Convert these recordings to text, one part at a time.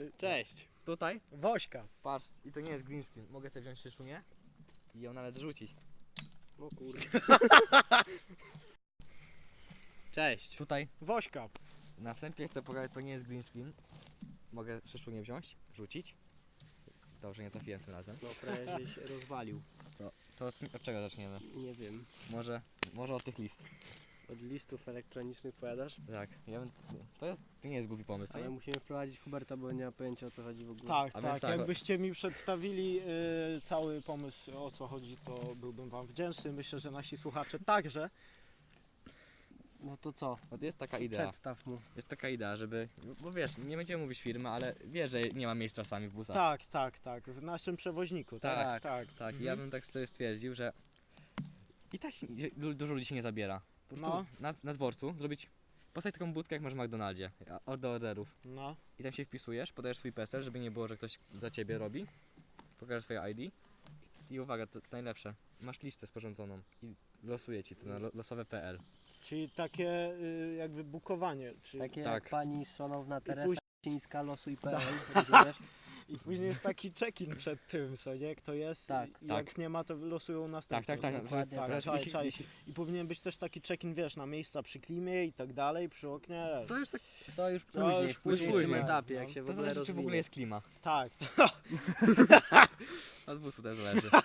Czy... Cześć. Tutaj, Wośka. patrz, i to nie jest green screen. Mogę sobie wziąć szyszunię i ją nawet rzucić. No kurde. Cześć. Tutaj, Wośka. na wstępie chcę pokazać, to nie jest green screen. Mogę szyszunię wziąć, rzucić. Dobrze, nie trafiłem tym razem. No żeś rozwalił. To od, od czego zaczniemy? Nie wiem. Może, może od tych list. Od listów elektronicznych powiadasz? Tak, ja bym, to jest, to nie jest głupi pomysł, Ale nie? musimy wprowadzić Huberta, bo nie ma pojęcia o co chodzi w ogóle. Tak, A tak. tak, Jakbyście mi przedstawili y, cały pomysł o co chodzi, to byłbym wam wdzięczny. Myślę, że nasi słuchacze także. No to co? No to jest taka idea. Przedstaw mu. Jest taka idea, żeby, bo wiesz, nie będziemy mówić firmy, ale wiesz, że nie ma miejsc czasami w busach. Tak, tak, tak. W naszym przewoźniku. Tak, Tak. tak. Tak, Mhm. ja bym tak sobie stwierdził, że i tak du- dużo ludzi się nie zabiera. No. na, na dworcu zrobić, postawić taką budkę jak masz w McDonaldzie, a- do orderów. No. I tam się wpisujesz, podajesz swój PESEL, żeby nie było, że ktoś za ciebie robi. Pokażesz swoje ID. I uwaga, to, najlepsze. Masz listę sporządzoną i losuje ci to na lo- losowe.pl. Czyli takie y, jakby bukowanie. Czyli... Takie Tak. jak pani szanowna Teresa później- Cińska losuj.pl, rozumiesz? I później jest taki check-in przed tym, co nie? Kto jest. Tak, I tak. jak nie ma, to losują następny. Tak, tak, tak, dokładnie, tak, tak. czaj, Jeśli- czaj. jeśli- I powinien być też taki check-in, wiesz, na miejsca przy klimie i tak dalej, przy oknie. To już tak, To już To później, już w późniejszym później. etapie, No. jak się w to ogóle zależy czy w ogóle jest klima. Tak. Od busu też zależy.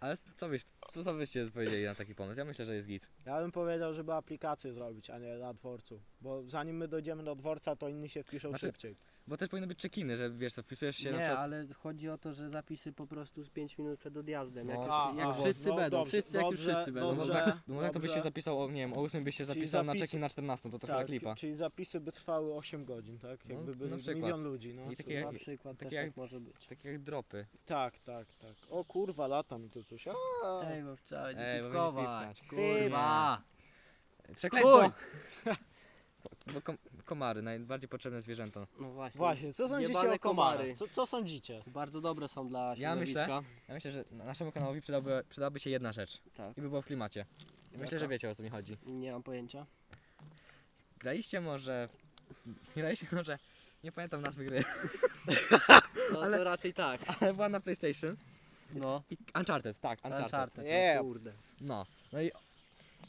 Ale co byś, co, co byście powiedzieli na taki pomysł? Ja myślę, że jest git. Ja bym powiedział, żeby aplikację zrobić, a nie na dworcu. Bo zanim my dojdziemy do dworca, to inni się wpiszą Znaczy, szybciej. Bo też powinny być check-iny, że wiesz co, wpisujesz się na Nie, przykład... ale chodzi o to, że zapisy po prostu z 5 minut przed odjazdem. Jak, No. już, A, jak a, wszyscy no, będą, dobrze, wszyscy jak już dobrze, wszyscy będą. No, dobrze. tak, no, tak to byś się dobrze. zapisał, o, nie wiem, o 8 byś się Czyli zapisał na zapis- check-in na 14, to trochę Tak, lipa. czyli zapisy by trwały 8 godzin, tak? No, Jakby na byli przykład. milion ludzi, no. I takie Na przykład takie też jak- tak może być. Tak jak dropy. Tak, tak, tak. O kurwa, lata mi tu coś. A, Ej, bo trzeba Ej, będzie bo Kurwa! Przekleństwo! Bo kom komary, najbardziej potrzebne zwierzęta. No właśnie. Właśnie, co sądzicie Jebane o komary. Co, co sądzicie? Bardzo dobre są dla Ja środowiska. Ja myślę, że na- naszemu kanałowi przydałaby, przydałaby się jedna rzecz. Tak. I by było w klimacie. I myślę, że wiecie o co mi chodzi. Nie mam pojęcia. Graliście może... Graliście może... Nie pamiętam nazwy gry, No Ale- to raczej tak. ale była na PlayStation. No. I Uncharted, tak, Uncharted. Uncharted. Nie. No kurde. No. No i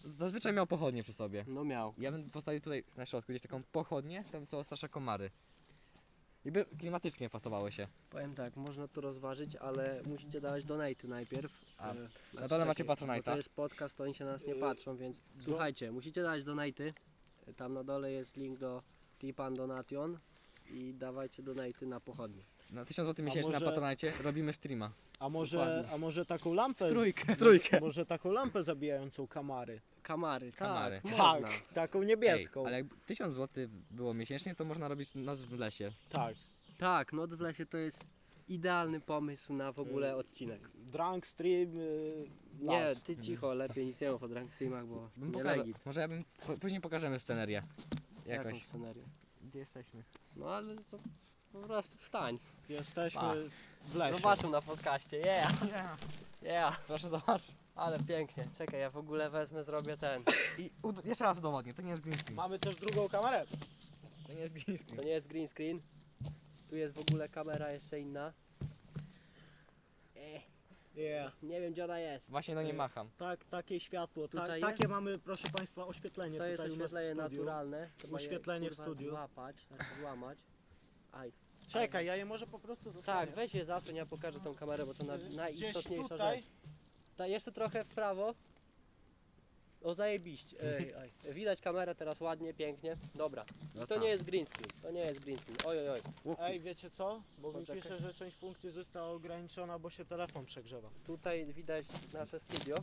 zazwyczaj miał pochodnie przy sobie. No miał. Ja bym postawił tutaj na środku gdzieś taką pochodnię, tam co ostrasza komary. I by klimatycznie pasowało się. Powiem tak, można to rozważyć, ale musicie dawać donaty najpierw. A, E, na znaczy dole macie czekaj, Patronite'a. bo To jest podcast, to oni się na nas nie Yy, patrzą, więc do- słuchajcie, musicie dać donaty. Tam na dole jest link do Tipan Donation i dawajcie donaty na pochodnie. Na 1000 zł miesięcznie może- na Patronite robimy streama. A może, Dokładnie. a może taką lampę... trójkę, w trójkę. Może taką lampę zabijającą kamary. Kamary, Kamary. tak, Tak, można. taką niebieską. Ej, ale jak 1000 zł było miesięcznie, to można robić noc w lesie. Tak. Tak, Noc w lesie to jest idealny pomysł na w ogóle Mm. odcinek. Drunk stream, y, Nie, las. ty cicho, lepiej nic nie mów o drunk streamach, bo Bym nie pokazał, legit. może ja bym, po, później pokażemy scenerię. Jaką Jakoś. scenerię? Gdzie jesteśmy? No ale to po prostu wstań. Jesteśmy Pa. w lesie. Zobaczą na podcaście, yeah, yeah. Proszę zobacz. Ale pięknie. Czekaj, ja w ogóle wezmę, zrobię ten. I ud- jeszcze raz udowodnię, to nie jest green screen. Mamy też drugą kamerę. To nie jest green screen. To nie jest green screen. Tu jest w ogóle kamera jeszcze inna. Eh, Yeah. nie wiem gdzie ona jest. Właśnie na nie macham. Tak, takie światło. Tak, Tutaj takie jest? mamy, proszę Państwa, oświetlenie To jest tutaj u nas w oświetlenie studiu. naturalne. Trzeba je, Oświetlenie w kurwa, studiu. Złapać, znaczy złamać. Aj. Czekaj, ja je może po prostu zasłonię. Tak, weź je zasłoń, ja pokażę tą kamerę, bo to na, najistotniejsza tutaj. rzecz. Ta, jeszcze trochę w prawo. O zajebiście. Ej, ej. Widać kamerę teraz ładnie, pięknie. Dobra. No To co? nie jest green screen. To nie jest green screen. Oj, oj, oj. Ej, wiecie co? Bo mi Poczekaj. pisze, że część funkcji została ograniczona, bo się telefon przegrzewa. Tutaj widać nasze studio,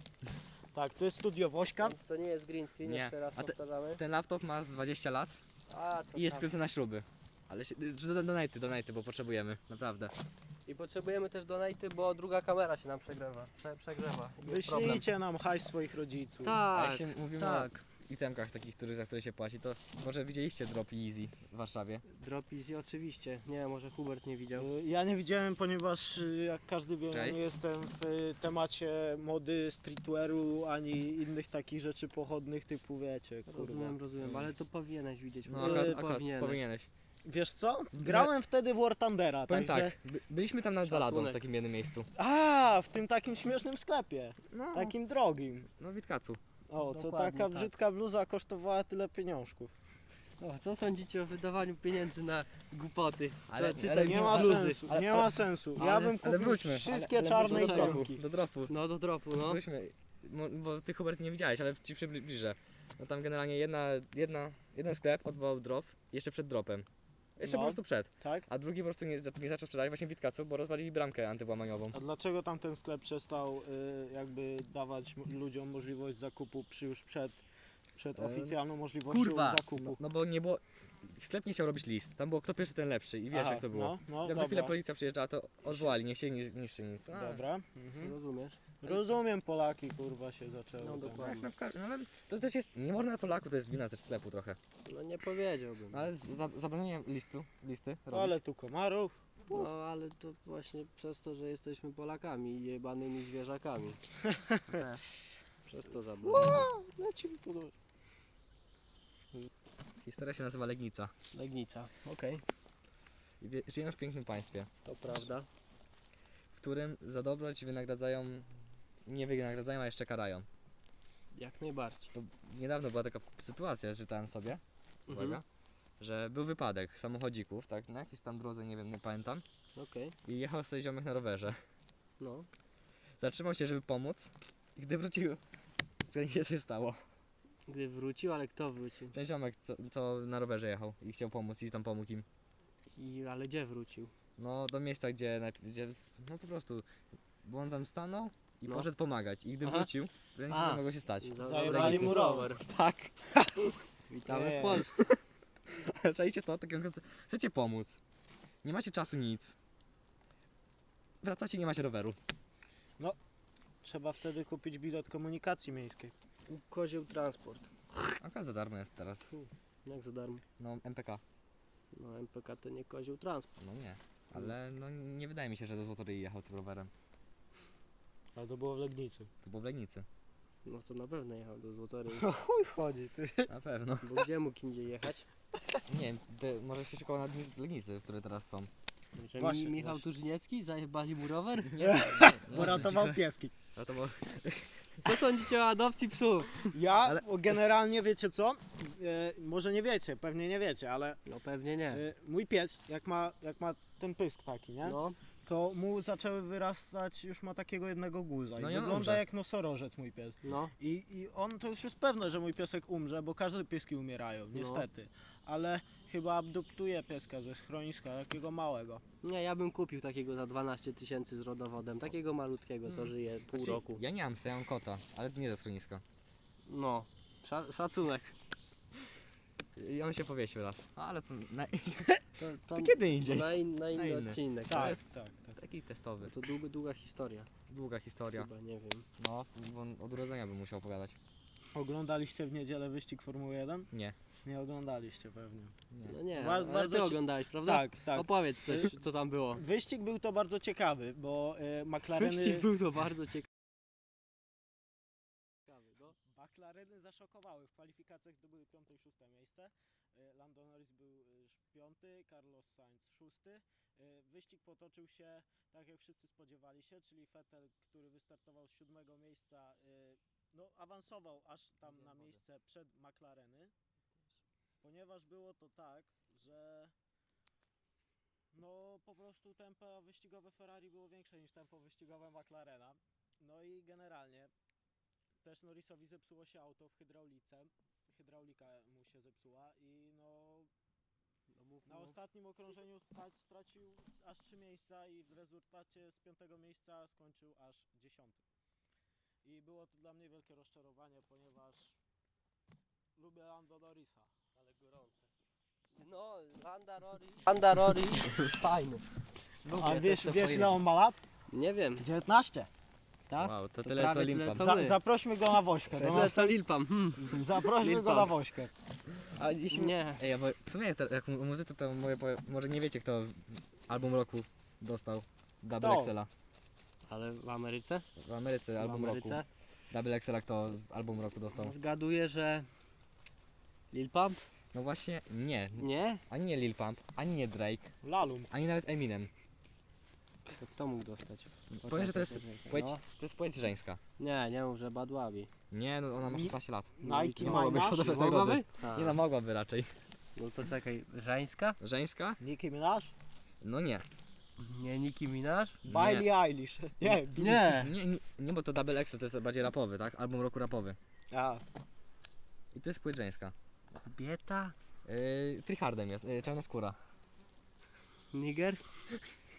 Tak, to jest studio Wośka. więc to nie jest green screen, Nie. jeszcze raz A te- powtarzamy. Ten laptop ma z 20 lat A, to i jest tam. skryty na śruby. Ale się, do- donajty, donajty, bo potrzebujemy, naprawdę. I potrzebujemy też donaty, bo druga kamera się nam przegrzewa. Prze, przegrzewa. Jest problem. Wyślijcie nam hajs swoich rodziców. A Tak, jak się mówimy tak. o itemkach takich, których, za które się płaci, to może widzieliście Drop Easy w Warszawie. Drop Easy oczywiście. Nie może Hubert nie widział. Y, Ja nie widziałem, ponieważ y, jak każdy wie, Cześć. nie jestem w y, temacie mody, streetwearu, ani innych takich rzeczy pochodnych typu, wiecie, kurwa. Rozumiem, rozumiem, ale to powinieneś widzieć. No akurat, akurat powinieneś. Wiesz co? Grałem wtedy w War Thundera, Powiem także... tak, by, byliśmy tam nad Zaladą w Szacunek. takim jednym miejscu. A, w tym takim śmiesznym sklepie. No, Takim drogim. no Witkacu. O, co Dokładnie taka tak. brzydka bluza kosztowała tyle pieniążków. O, co sądzicie o wydawaniu pieniędzy na głupoty? Ale- Czy- czy ale te Nie ma bluzy? sensu, Ale- nie ale- ma sensu. Ja ale- bym kupił wróćmy. wszystkie ale, czarne ale wróćmy do ikonki. dropu, do dropu. No do dropu, no. Wróćmy, mo- bo ty Hubert nie widziałeś, ale ci przybliżę. No tam generalnie jedna, jedna, jeden sklep odwołał drop jeszcze przed dropem. Jeszcze No. po prostu przed. Tak? A drugi po prostu nie, nie zaczął sprzedać właśnie Witkacu, bo rozwalili bramkę antywłamaniową. A dlaczego tamten sklep przestał y, jakby dawać m- ludziom możliwość zakupu przy już przed, przed E, oficjalną możliwością kurwa. zakupu? No, no bo nie było... Sklep nie chciał robić list. Tam było kto pierwszy, ten lepszy i wiesz Aha, jak to było. No, no, Jak za chwilę dobra. policja przyjeżdżała, to odwołali, nie chcieli ni- niszczyć nic. A, Dobra. Mhm. Rozumiesz? Rozumiem, Polaki kurwa się zaczęły. No tam. dokładnie. No, w no ale to też jest, nie można na Polaku, to jest wina też sklepu trochę. No nie powiedziałbym. No, ale za, zabronienie listu, listy robić. Ale tu komarów. No ale to właśnie przez to, że jesteśmy Polakami i jebanymi zwierzakami. Przez to zabrałem. Lecimy tu do... Historia się nazywa Legnica. Legnica, okej, I wie, żyjemy w pięknym państwie, to prawda. w którym za dobroć wynagradzają, nie wynagradzają, a jeszcze karają. Jak najbardziej. To niedawno była taka sytuacja, czytałem sobie, uwaga, Mhm. że był wypadek samochodzików, tak, na jakiejś tam drodze, nie wiem, nie pamiętam, Okej, i jechał sobie ziomek na rowerze. no. Zatrzymał się, żeby pomóc i gdy wrócił, co się stało? Gdy wrócił, ale kto wrócił? Ten ziomek, co, co na rowerze jechał i chciał pomóc i tam pomógł im. I, ale gdzie wrócił? No, do miejsca, gdzie, najp- gdzie no po prostu, bo on tam stanął i No. poszedł pomagać. I gdy Aha. wrócił, to nic A. nie mogło się stać. Za- zabrali mu rower. Tak. Witamy Nie. w Polsce. Czajcie to? Tak, jak chcecie pomóc. Nie macie czasu nic. Wracacie nie macie roweru. Trzeba wtedy kupić bilet komunikacji miejskiej. Kozioł transport. Akurat za darmo jest teraz. Jak za darmo? No, MPK. No MPK to nie kozioł transport. No nie. Ale no nie wydaje mi się, że do Złotoryi jechał tym rowerem. Ale to było w Legnicy. To było w Legnicy. No to na pewno jechał do Złotoryi. No chuj chodzi, ty. Na pewno. Bo gdzie mógł indziej jechać? Nie wiem, te, może się szykował na dni z Legnicy, które teraz są. Że Właśnie, mi, Michał właśnie. Turzyniecki zajebali mu rower? Nie, Bo ratował pieski. To było... Co sądzicie o adopcji psów? Ja Ale- o, generalnie wiecie co? E, może nie wiecie, pewnie nie wiecie, ale No pewnie nie. e, mój pies, jak ma, jak ma ten pysk taki, nie? No, To mu zaczęły wyrastać, już ma takiego jednego guza. No I i on wygląda umrze. jak nosorożec mój pies. no. I, I on to już jest pewne, że mój piesek umrze, bo każde pieski umierają, No. niestety. Ale chyba adoptuję pieska ze schroniska, takiego małego. Nie, ja bym kupił takiego za 12 tysięcy z rodowodem. Takiego malutkiego, co Hmm. żyje pół Znaczy, roku. Ja nie mam psa, ja mam kota, ale nie ze schroniska. No, Sza, szacunek. I on się powiesił raz. Ale to, na, To, to, to kiedy indziej. na, in, na inny Na inny. odcinek. Tak, tak, tak. Taki testowy. To długa, długa historia. Długa historia. Chyba, nie wiem. No, bo on od urodzenia bym musiał opowiadać. Oglądaliście w niedzielę wyścig Formuły 1? Nie. Nie oglądaliście pewnie. nie. No nie, Ba- ale bardzo ty ci- oglądałeś, prawda? Tak, tak. Opowiedz coś, co tam było. Wyścig był to bardzo ciekawy, bo e, McLareny, Wyścig był to bardzo ciekawy. No. McLareny zaszokowały. W kwalifikacjach zdobyły piąte i szóste miejsce. E, Lando Norris był e, piąty, Carlos Sainz szósty. E, Wyścig potoczył się tak jak wszyscy spodziewali się, czyli Vettel, który wystartował z siódmego miejsca, e, no awansował aż tam na miejsce przed McLareny, ponieważ było to tak, że no po prostu tempo wyścigowe Ferrari było większe niż tempo wyścigowe McLarena. No i generalnie też Norrisowi zepsuło się auto w hydraulice. Hydraulika mu się zepsuła i no na ostatnim okrążeniu stać, stracił aż trzy miejsca i w rezultacie z piątego miejsca skończył aż dziesiąty. I było to dla mnie wielkie rozczarowanie, ponieważ lubię Lando Norrisa. No, Landa Rory. Landa Rory. Fajny. A wiesz, to wiesz ile on ma lat? Nie wiem, 19. tak? Wow, to To tyle co tyle, Limpan. co- Za, my. zaprośmy go na wośkę. Do Tyle nas, co Lilpam. Hmm. zaprośmy Lil go na wośkę. A jeśli... Nie. Ej, bo w sumie te- jak muzyce to moje, może nie wiecie kto album roku dostał. Double? Excela. Ale w Ameryce? W Ameryce W album roku. Ameryce? Double Excela kto album roku dostał. Zgaduję, że Lil Pump? No właśnie, nie. Nie? Ani nie Lil Pump, ani nie Drake, Lalum. ani nawet Eminem. To kto mógł dostać? Powiem, że to jest płeć, no. to jest płeć żeńska. Nie, nie mów, że Badłabi. Nie, no ona ma Ni- 16 lat. Nike No, mogłaby Minaj. przodować Mogłaby? nagrody. A, Nie no, mogłaby raczej. no to czekaj, żeńska? Żeńska? Nicki Minaj? No nie. Nie, Nicki Minaj? Billie Eilish. Nie, Billie- Nie. Nie, nie, nie bo to Double X to jest bardziej rapowy, tak? Album roku rapowy. A, I to jest płeć żeńska. Kobieta? Yy, Trihardem jest, yy, czarnoskóra. Niger?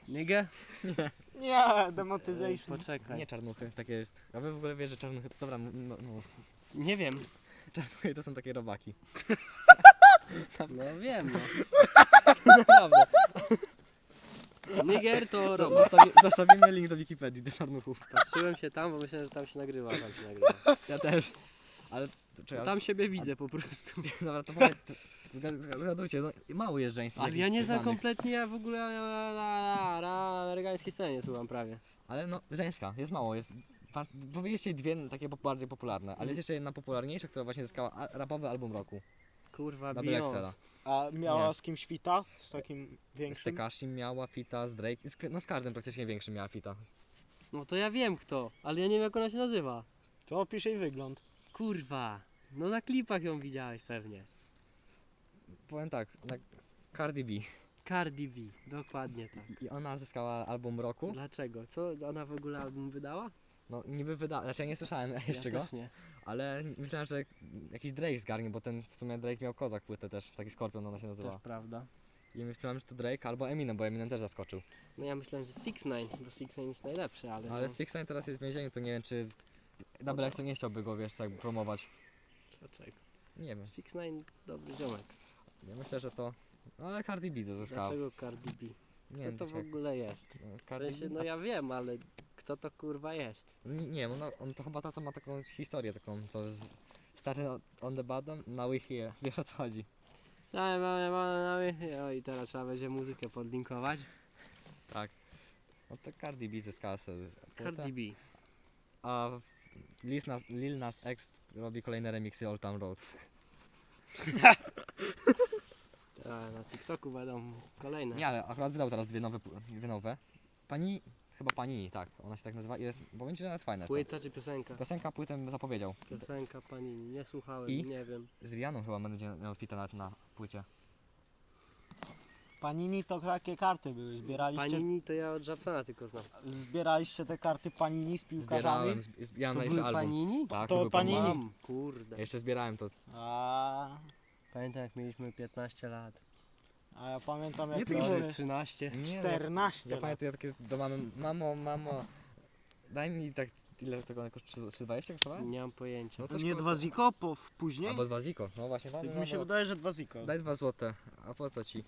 Niger? nie, demotyzation. Poczekaj. Nie czarnuchy, takie jest. A wy w ogóle wiesz, że czarnuchy, to dobra, no, no, Nie wiem. czarnuchy to są takie robaki. No wiem, no. Naprawdę. Niger to Co, robot. zostawi, zostawimy link do Wikipedii, do czarnuchów. Patrzyłem się tam, bo myślałem, że tam się nagrywa, tam się nagrywa. Ja też. Ale, to, czekaj, Tam siebie widzę po prostu. dobra, to powiedz, to, to zgad- zgad- zgadujcie, no, mało jest żeńskich. Ale ja nie znam znanych. kompletnie, ja w ogóle na, na, na amerykańskiej scenie słucham prawie. Ale no, żeńska, jest mało, jest... Powiedzieliście dwie takie po- bardziej popularne, ale jest jeszcze jedna popularniejsza, która właśnie zyskała a- rapowy album roku. Kurwa, Double Beyoncé. A miała Nie. z kimś fita? Z takim Z większym? Tekashi miała fita, z Drake, z, no z każdym praktycznie większym miała fita. No to ja wiem kto, ale ja nie wiem jak ona się nazywa. To opisz jej wygląd. Kurwa. No na klipach ją widziałeś pewnie. Powiem tak, na Cardi B. Cardi B, dokładnie tak. I ona zyskała album roku. Dlaczego? Co ona w ogóle album wydała? No niby wyda... Znaczy ja nie słyszałem jeszcze ja go, też nie. ale myślałem, że jakiś Drake zgarnie, bo ten w sumie Drake miał kozak płytę też, taki Skorpion ona się nazywa. Też prawda. I myślałem, że to Drake albo Eminem, bo Eminem też zaskoczył. No ja myślałem, że 6 9 bo 6 9 jest najlepszy, ale. Ale no, Six Nine teraz jest w więzieniu, to nie wiem czy Double X nie chciałby go, wiesz, tak promować. Dlaczego? Nie wiem. 6 9 dobry ziomek. Ja myślę, że to... No ale Cardi B to zyskała. Dlaczego Cardi B? Nie Kto wiem, to w ogóle jest? no, W Cardi sensie, B... no ja wiem, ale kto to kurwa jest? Nie, nie on, on to chyba ta, co ma taką historię, taką, co z... Started on the bottom, now we here. Wiesz o co chodzi. No, no, no, no, o, i teraz trzeba będzie muzykę podlinkować. Tak. No to Cardi B zyskała sobie płytę, Cardi B. A w- Lil Nas, Lil Nas X robi kolejne remixy Old Town Road. A, na TikToku będą kolejne. Nie, ale akurat wydał teraz dwie nowe, dwie nowe. Pani, chyba Panini, tak, ona się tak nazywa i jest, powiem ci, że nawet fajna jest Płyta czy piosenka? Piosenka płytę zapowiedział. Piosenka pani, nie słuchałem, I? nie wiem. Z Rianą chyba będzie miał fita na, na płycie. Panini to takie karty były. Zbieraliście, Panini to ja od Japana tylko znam. zbieraliście te karty Panini z piłkarzami? Zbierałem, zb- zbierałem To na jeszcze były album. Panini? Tak, To to, był Panini. Mam, kurde. Ja jeszcze zbierałem to. A, Pamiętam jak mieliśmy 15 lat. a ja pamiętam Nie jak tylko, Może mieliśmy 13. Nie, no, 14 ja lat. pamiętam ja takie do mamy, mamo, mamo, daj mi tak, ile tego kosztuje, 3,20 kosztowało? Nie mam pojęcia. No To coś nie koło- dwa ziko po, w- później? Albo dwa ziko, no właśnie, Tak mamy, mi się mamo, wydaje, że dwa ziko. daj dwa złote, a po co ci?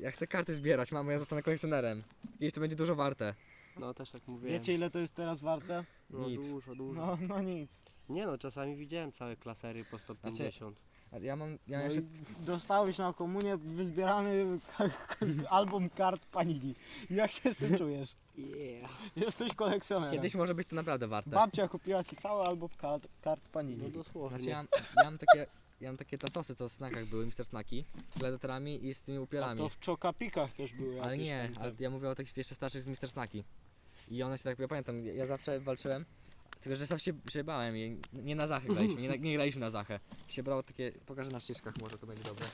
Ja chcę karty zbierać, mamo, ja zostanę kolekcjonerem. Kiedyś to będzie dużo warte. No też tak mówiłem. Wiecie ile to jest teraz warte? no, nic. dużo, dużo. No, no nic. Nie no, czasami widziałem całe klasery po 150. A Ja mam, ja No jeszcze, i dostałeś na komunię wyzbierany album kart Panini. Jak się z tym czujesz? Yeah. Jesteś kolekcjonerem. kiedyś może być to naprawdę warte. Babcia kupiła ci cały album kart, kart No Panini. dosłownie. Znaczy ja, mam- ja mam takie, ja mam takie tasosy, co w snakach były, Mr. Snaki, z gladiatorami i z tymi A upierami. to w czokapikach też były Ale jakieś nie, tam ale ja mówię o takich jeszcze starszych z Mr. Snaki. I one się tak, ja pamiętam, ja- zawsze walczyłem, tylko że zawsze się, się bałem i nie na zachę graliśmy, nie, na- nie graliśmy na zachę. Się brało takie, pokażę na szyszkach, może to będzie dobre.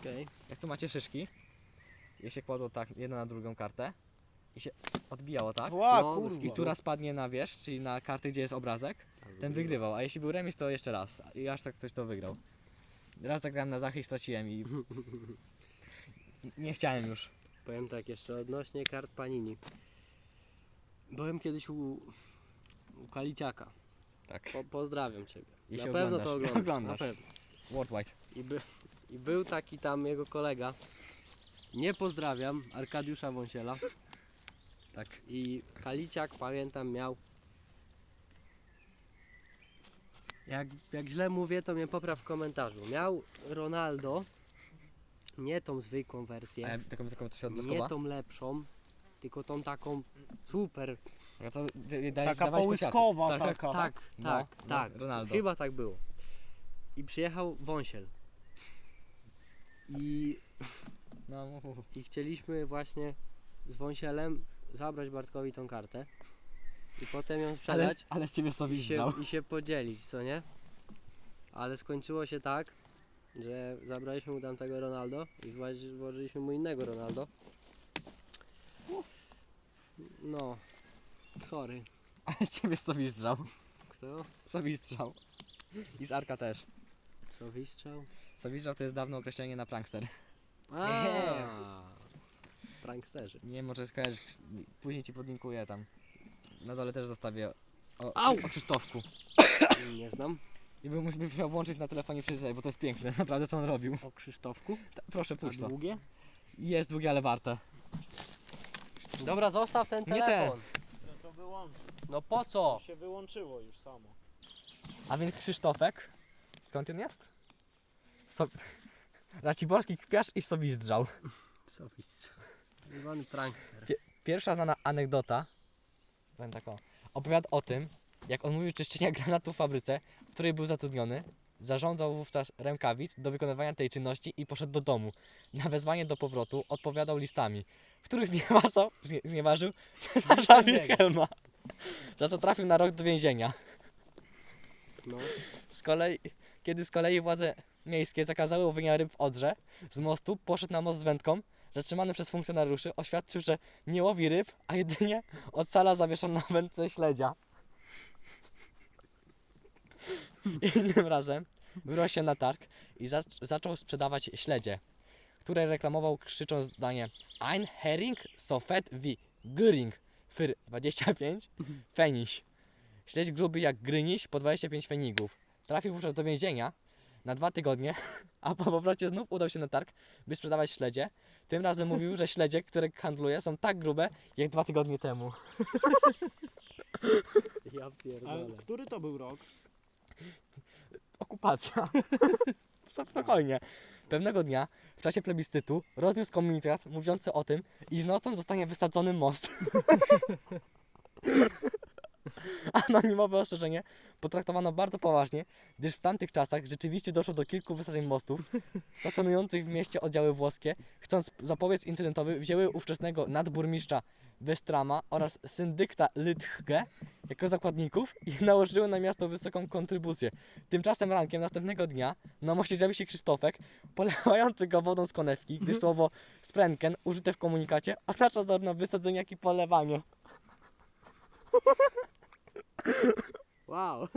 Okej. Jak tu macie szyszki, je się kładło tak, jedna na drugą kartę i się odbijało tak. Ła, No, kurwa. I która spadnie na wierzch, czyli na karty, gdzie jest obrazek, ten wygrywał, a jeśli był remis, to jeszcze raz. I aż tak ktoś to wygrał. Raz zagrałem na zachę i straciłem i... Nie chciałem już. Powiem tak jeszcze odnośnie kart Panini. Byłem kiedyś u, u Kaliciaka. Tak. Po, pozdrawiam Ciebie. Na pewno to oglądasz. Oglądasz. Na pewno. Worldwide. I, by, I był taki tam jego kolega. Nie pozdrawiam, Arkadiusza Wąsiela. Tak. I Kaliciak, pamiętam, miał. Jak, jak źle mówię, to mnie popraw w komentarzu. Miał Ronaldo, nie tą zwykłą wersję, E, taką, taką to się nie odbloskowa. tą lepszą, tylko tą taką super. A co, d- daj- Taka dawałeś połyskowa Tak, tak. taka. Tak, No, tak, no, tak. Ronaldo. Chyba tak było. i przyjechał wąsiel. I, No, mów, mów. I chcieliśmy właśnie z wąsielem zabrać Bartkowi tą kartę i potem ją ale, sprzedać ale z ciebie i sobie się, i się podzielić, co nie? Ale skończyło się tak, że zabraliśmy mu tamtego Ronaldo i włoży- włożyliśmy mu innego Ronaldo. No, sorry. Ale z ciebie sobie strzał. Kto? Sobie strzał. I z Arka też. Co wystrzał? Sowistrzał to jest dawne określenie na prankster. A, Pranksterzy. Nie, może skojarzyć, później ci podlinkuję tam. Na dole też zostawię o, Au! o Krzysztofku. Nie znam. I bym bym musiał włączyć na telefonie przeczytać, bo to jest piękne, naprawdę co on robił. O Krzysztofku? Ta, proszę A puść to. długie? Jest długie, ale warte. Dobra, zostaw ten Nie telefon. No to wyłącz. No po co? To się wyłączyło już samo. A więc Krzysztofek, skąd on jest? So... Raciborski kpiarz i? Zwany prankster. Pierwsza znana anegdota, powiem tak o, opowiada o tym, jak on mówił czyszczenia granatu w fabryce, w której był zatrudniony, zarządzał wówczas rękawic do wykonywania tej czynności i poszedł do domu. Na wezwanie do powrotu odpowiadał listami, w których znieważał, znie, znieważył Cezarza Wilhelma, za co trafił na rok do więzienia. No. Z kolei, kiedy z kolei władze miejskie zakazały łowienia ryb w Odrze, z mostu poszedł na most z wędką, zatrzymany przez funkcjonariuszy, oświadczył, że nie łowi ryb, a jedynie ocala zawieszony na wędce śledzia. Innym razem wybrał się na targ i zac- zaczął sprzedawać śledzie, które reklamował krzycząc zdanie Ein Hering so fett wie Göring für 25 Pfennig. Śledź gruby jak gryniś po 25 fenigów. Trafił wówczas do więzienia na dwa tygodnie, a po powrocie znów udał się na targ, by sprzedawać śledzie. Tym razem mówił, że śledzie, które handluje, są tak grube, jak dwa tygodnie temu. Ja pierdolę. który to był rok? Okupacja. Spokojnie. Pewnego dnia, w czasie plebiscytu, rozniósł komunikat mówiący o tym, iż nocą zostanie wysadzony most. Anonimowe ostrzeżenie potraktowano bardzo poważnie, gdyż w tamtych czasach rzeczywiście doszło do kilku wysadzeń mostów. Stacjonujących w mieście oddziały włoskie, chcąc zapobiec incydentowi, wzięły ówczesnego nadburmistrza Westrama oraz syndykta Lytchge jako zakładników i nałożyły na miasto wysoką kontrybucję. Tymczasem rankiem następnego dnia na moście zjawił się Krzysztofek, polewający go wodą z konewki, gdyż słowo sprenken użyte w komunikacie oznacza zarówno wysadzenie, jak i polewanie. Wow.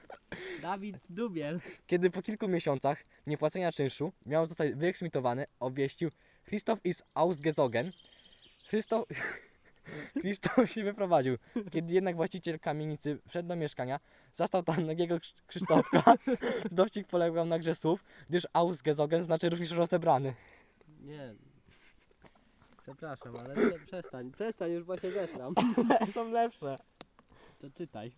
Dawid Dubiel. Kiedy po kilku miesiącach niepłacenia czynszu miał zostać wyeksmitowany, obwieścił Christoph is ausgezogen. Christoph, Christoph się wyprowadził. Kiedy jednak właściciel kamienicy wszedł do mieszkania, zastał tam nagiego Krz- Krzysztofka. Dowcik polegał na grze słów, gdyż ausgezogen znaczy również rozebrany. Nie. Przepraszam, ale prze, przestań. Przestań, już bo się zesram. Są lepsze. To czytaj.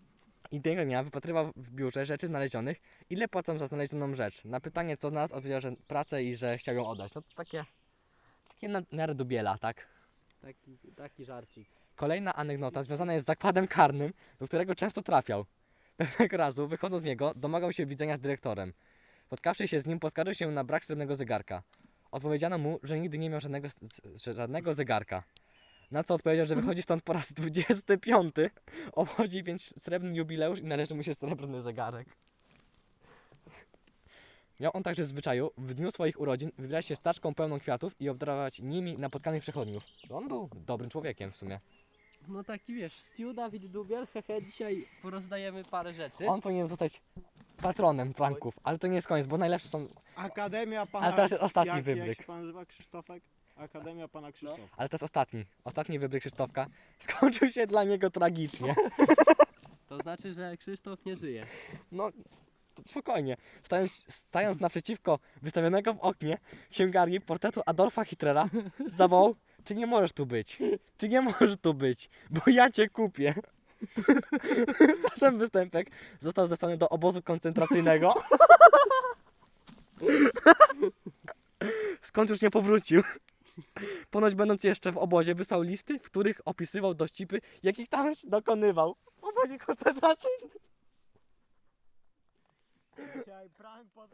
I tego dnia wypatrywał w biurze rzeczy znalezionych, ile płacą za znalezioną rzecz. Na pytanie co znalazł odpowiedział, że pracę i że chciał ją oddać. No to takie, takie na miarę dubiela, tak? Taki, taki żarcik. Kolejna anegdota związana jest z zakładem karnym, do którego często trafiał. Pewnego razu, wychodząc z niego, domagał się widzenia z dyrektorem. Spotkawszy się z nim, poskarżył się na brak srebrnego zegarka. Odpowiedziano mu, że nigdy nie miał żadnego, żadnego zegarka. Na co odpowiedział, że wychodzi stąd po raz 25. Obchodzi więc srebrny jubileusz i należy mu się srebrny zegarek. Miał on także zwyczaju w dniu swoich urodzin wybrać się staczką pełną kwiatów i obdarować nimi napotkanych przechodniów. On był dobrym człowiekiem w sumie. No taki wiesz, Stu, Dawid Dubiel, hehe, dzisiaj porozdajemy parę rzeczy. On powinien zostać patronem pranków, ale to nie jest koniec, bo najlepsze są. Akademia pana... Ale teraz jest ostatni jak, wybryk. Jak się pan nazywa Krzysztofek? Akademia pana Krzysztofa. Ale to jest ostatni. Ostatni wybryk Krzysztofka. Skończył się dla niego tragicznie. To znaczy, że Krzysztof nie żyje. No, to spokojnie. Stając, stając naprzeciwko wystawionego w oknie księgarni portretu Adolfa Hitlera, zawołał: Ty nie możesz tu być. Ty nie możesz tu być, bo ja cię kupię. Za ten występek został zesłany do obozu koncentracyjnego. Skąd już nie powrócił. Ponoć będąc jeszcze w obozie, wysłał listy, w których opisywał dowcipy, jakich tam dokonywał w obozie koncentracyjnym. Dzisiaj prank pod